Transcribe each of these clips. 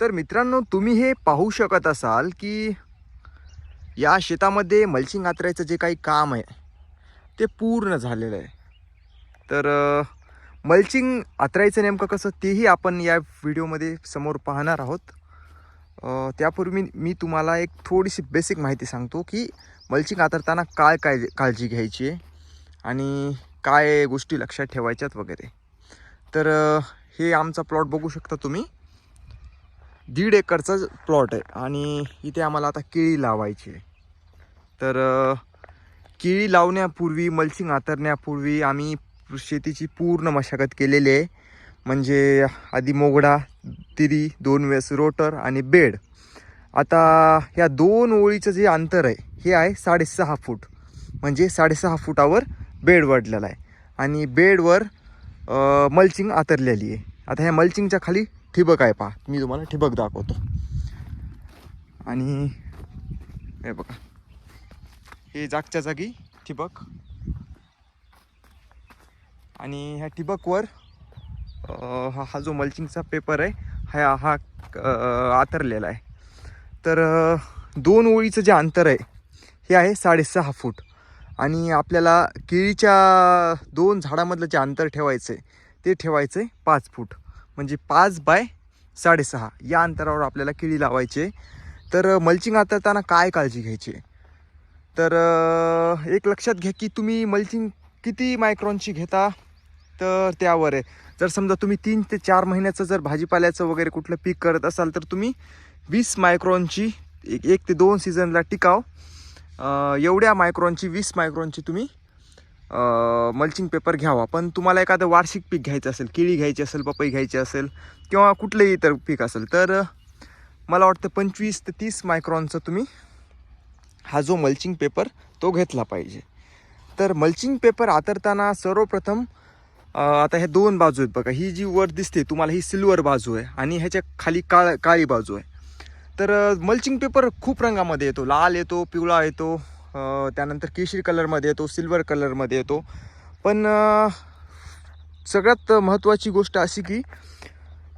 तर मित्रांनो तुम्ही हे पाहू शकत असाल की या शेतामध्ये मल्चिंग आतरायचं जे काही काम आहे ते पूर्ण झालेलं आहे. तर मल्चिंग आतरायचं नेमकं कसं तेही आपण या व्हिडिओमध्ये समोर पाहणार आहोत. त्यापूर्वी मी तुम्हाला एक थोडीशी बेसिक माहिती सांगतो की मल्चिंग आतरताना काय काय काळजी घ्यायची आहे आणि काय गोष्टी लक्षात ठेवायच्यात वगैरे. तर हे आमचा प्लॉट बघू शकता तुम्ही. दीड एकरचा प्लॉट आहे आणि इथे आम्हाला आता केळी लावायची आहे. तर केळी लावण्यापूर्वी मल्चिंग आतरण्यापूर्वी आम्ही शेतीची पूर्ण मशागत केलेली आहे. म्हणजे आधी मोगडा तिरी दोन वेळेस रोटर आणि बेड. आता ह्या दोन ओळीचं जे अंतर आहे हे आहे साडेसहा फूट. म्हणजे साडेसहा फुटावर बेड वाढलेला आहे. आणि बेडवर मल्चिंग आतरलेली आहे. आता ह्या मल्चिंगच्या खाली ठिबक आहे पहा. मी तुम्हाला ठिबक दाखवतो. आणि हे बघा. हे जागच्या जागी ठिबक. आणि ह्या ठिबकवर हा हा जो मल्चिंगचा पेपर आहे हा हा आतरलेला आहे. तर दोन ओळीचं जे अंतर आहे हे आहे साडेसहा फूट. आणि आपल्याला केळीच्या दोन झाडामधलं जे अंतर ठेवायचं आहे ते ठेवायचं आहे पाच फूट. म्हणजे पाच बाय साडेसहा. या अंतरावर आपल्याला केळी लावायचे तर मल्चिंग आतरताना काय काळजी घ्यायची? तर एक लक्षात घ्या की तुम्ही मल्चिंग किती मायक्रॉनची घेता? तर त्यावर आहे. जर समजा तुम्ही तीन ते चार महिन्याचं जर भाजीपाल्याचं वगैरे कुठलं पीक करत असाल तर तुम्ही वीस मायक्रॉनची एक एक ते दोन सीझनला टिकाव. एवढ्या मायक्रॉनची वीस मायक्रॉनची तुम्ही मल्चिंग पेपर घ्यावा. पण तुम्हाला एखादं वार्षिक पीक घ्यायचं असेल केळी घ्यायची असेल पपई घ्यायची असेल किंवा कुठलंही इतर पीक असेल तर मला वाटतं पंचवीस ते तीस मायक्रॉनचा तुम्ही हा जो मल्चिंग पेपर तो घेतला पाहिजे. तर मल्चिंग पेपर आतरताना सर्वप्रथम आता ह्या दोन बाजू आहेत बघा. ही जी वर दिसते तुम्हाला ही सिल्वर बाजू आहे आणि ह्याच्या खाली काळ काळी बाजू आहे. तर मल्चिंग पेपर खूप रंगामध्ये येतो. लाल येतो पिवळा येतो. त्यानंतर केशरी कलरमध्ये येतो सिल्वर कलरमध्ये येतो. पण सगळ्यात महत्त्वाची गोष्ट अशी की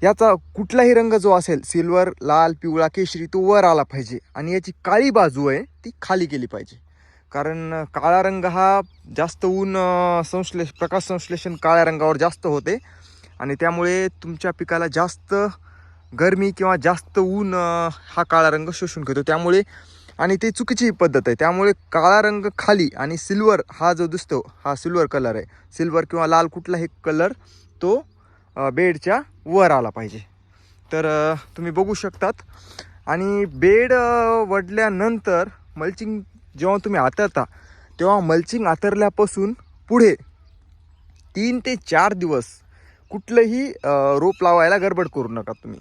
याचा कुठलाही रंग जो असेल सिल्वर लाल पिवळा केशरी तो वर आला पाहिजे. आणि याची काळी बाजू आहे ती खाली गेली पाहिजे. कारण काळा रंग हा जास्त ऊन संश्लेष प्रकाश संश्लेषण काळ्या रंगावर जास्त होते. आणि त्यामुळे तुमच्या पिकाला जास्त गरमी किंवा जास्त ऊन हा काळा रंग शोषून घेतो. त्यामुळे आणि ते चुकीची पद्धत आहे. त्यामुळे काळा रंग खाली आणि सिल्वर हा जो दिसतो हा सिल्वर कलर आहे. सिल्वर किंवा लाल कुठलाही कलर तो बेडच्या वर आला पाहिजे. तर तुम्ही बघू शकतात. आणि बेड वडल्यानंतर मल्चिंग जेव्हा तुम्ही आतरता तेव्हा मल्चिंग आतरल्यापासून पुढे तीन ते चार दिवस कुठलंही रोप लावायला गडबड करू नका तुम्ही.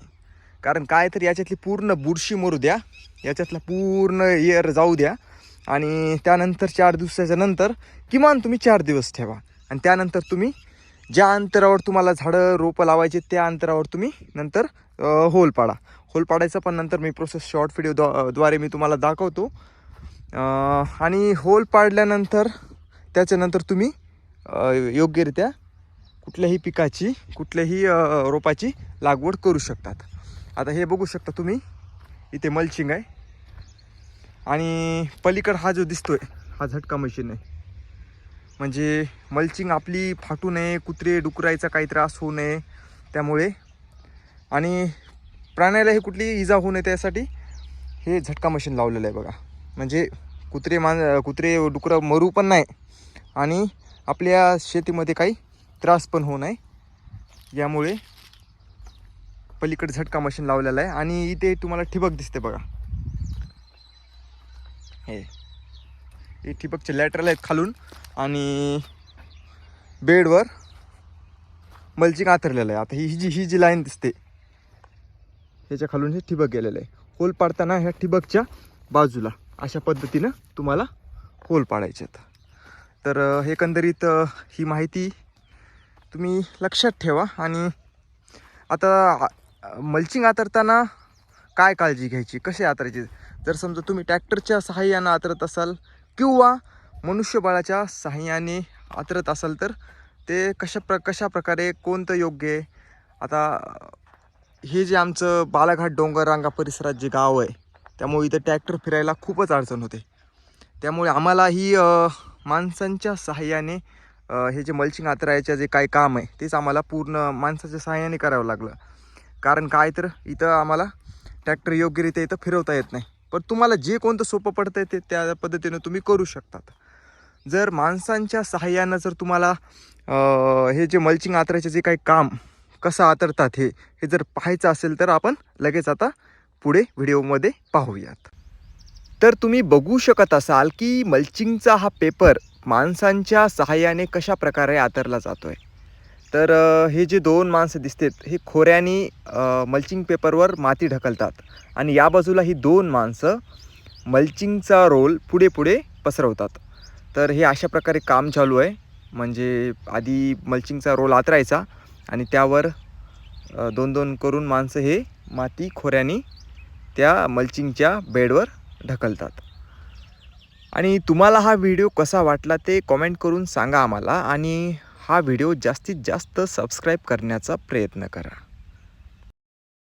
कारण काय तर याच्यातली पूर्ण बुरशी मरू द्या. याच्यातला पूर्ण एअर जाऊ द्या. आणि त्यानंतर चार दिवसाच्या नंतर किमान तुम्ही चार दिवस ठेवा. आणि त्यानंतर तुम्ही ज्या अंतरावर तुम्हाला झाडं रोपं लावायचे त्या अंतरावर तुम्ही नंतर होल पाडा. होल पाडायचं पण नंतर मी प्रोसेस शॉर्ट व्हिडिओ द्वारे मी तुम्हाला दाखवतो. आणि होल पाडल्यानंतर त्याच्यानंतर तुम्ही योग्यरित्या कुठल्याही पिकाची कुठल्याही रोपाची लागवड करू शकतात. आता हे बघू शकता तुम्ही. इथे मल्चिंग आहे. आणि पलीकड हा जो दिसतोय हा झटका मशीन आहे. म्हणजे मल्चिंग आपली फाटू नये कुत्रे डुकरायचा काही त्रास होऊ नये त्यामुळे. आणि प्राण्यालाही कुठली इजा होऊ नये त्यासाठी हे झटका मशीन लावलेलं आहे बघा. म्हणजे कुत्रे मान कुत्रे डुकरं मरू पण नाही आणि आपल्या शेतीमध्ये काही त्रास पण होऊ नये. यामुळे पलीकडे झटका मशीन लावलेलं आहे आणि इथे तुम्हाला ठिबक दिसते बघा. हे. हे ठिबकचे लॅटरल आहेत खालून आणि बेडवर मल्चिंग आथरलेलं आहे. आता ही जी ही जी लाईन दिसते ह्याच्या खालून हे ठिबक गेलेलं आहे. होल पाडताना ह्या ठिबकच्या बाजूला अशा पद्धतीनं तुम्हाला होल पाडायचे आहेत. तर एकंदरीत ही माहिती तुम्ही लक्षात ठेवा आणि आता मल्चिंग आतरताना काय काळजी घ्यायची? कसे आतरायचे? जर समजा तुम्ही ट्रॅक्टरच्या सहाय्यानं आतरत असाल किंवा मनुष्यबळाच्या सहाय्याने आतरत असाल तर ते कशा प्र कशा प्रकारे कोणतं योग्य आहे? आता हे जे आमचं बालाघाट डोंगररांगा परिसरात जे गाव आहे त्यामुळे इथं ट्रॅक्टर फिरायला खूपच अडचण होते. त्यामुळे आम्हाला ही माणसांच्या सहाय्याने हे जे मल्चिंग आतरायचं जे काही काम आहे तेच आम्हाला पूर्ण माणसाच्या सहाय्याने करावं लागलं. कारण काय तर इथं आम्हाला ट्रॅक्टर योग्यरित्या इथं फिरवता येत नाही. पण तुम्हाला जे कोणतं सोपं पडतं ते त्या पद्धतीनं तुम्ही करू शकतात. जर माणसांच्या सहाय्यानं जर तुम्हाला हे जे मल्चिंग आतराचे जे काही काम कसं आतरतात हे हे जर पाहायचं असेल तर आपण लगेच आता पुढे व्हिडिओमध्ये पाहूयात. तर तुम्ही बघू शकत असाल की मल्चिंगचा हा पेपर माणसांच्या सहाय्याने कशा प्रकारे आतरला जातो आहे तर हे जे दोन माणसं दिसतात हे खोऱ्याने मल्चिंग पेपरवर माती ढकलतात. आणि या बाजूला ही दोन माणसं मल्चिंगचा रोल पुढे पुढे पसरवतात. तर हे अशा प्रकारे काम चालू आहे. म्हणजे आधी मल्चिंगचा रोल आतरायचा आणि त्यावर दोन दोन करून माणसं हे माती खोऱ्याने त्या मल्चिंगच्या बेडवर ढकलतात. आणि तुम्हाला हा व्हिडिओ कसा वाटला ते कॉमेंट करून सांगा आम्हाला. आणि हा व्हिडिओ जास्तीत जास्त सबस्क्राईब करण्याचा प्रयत्न करा.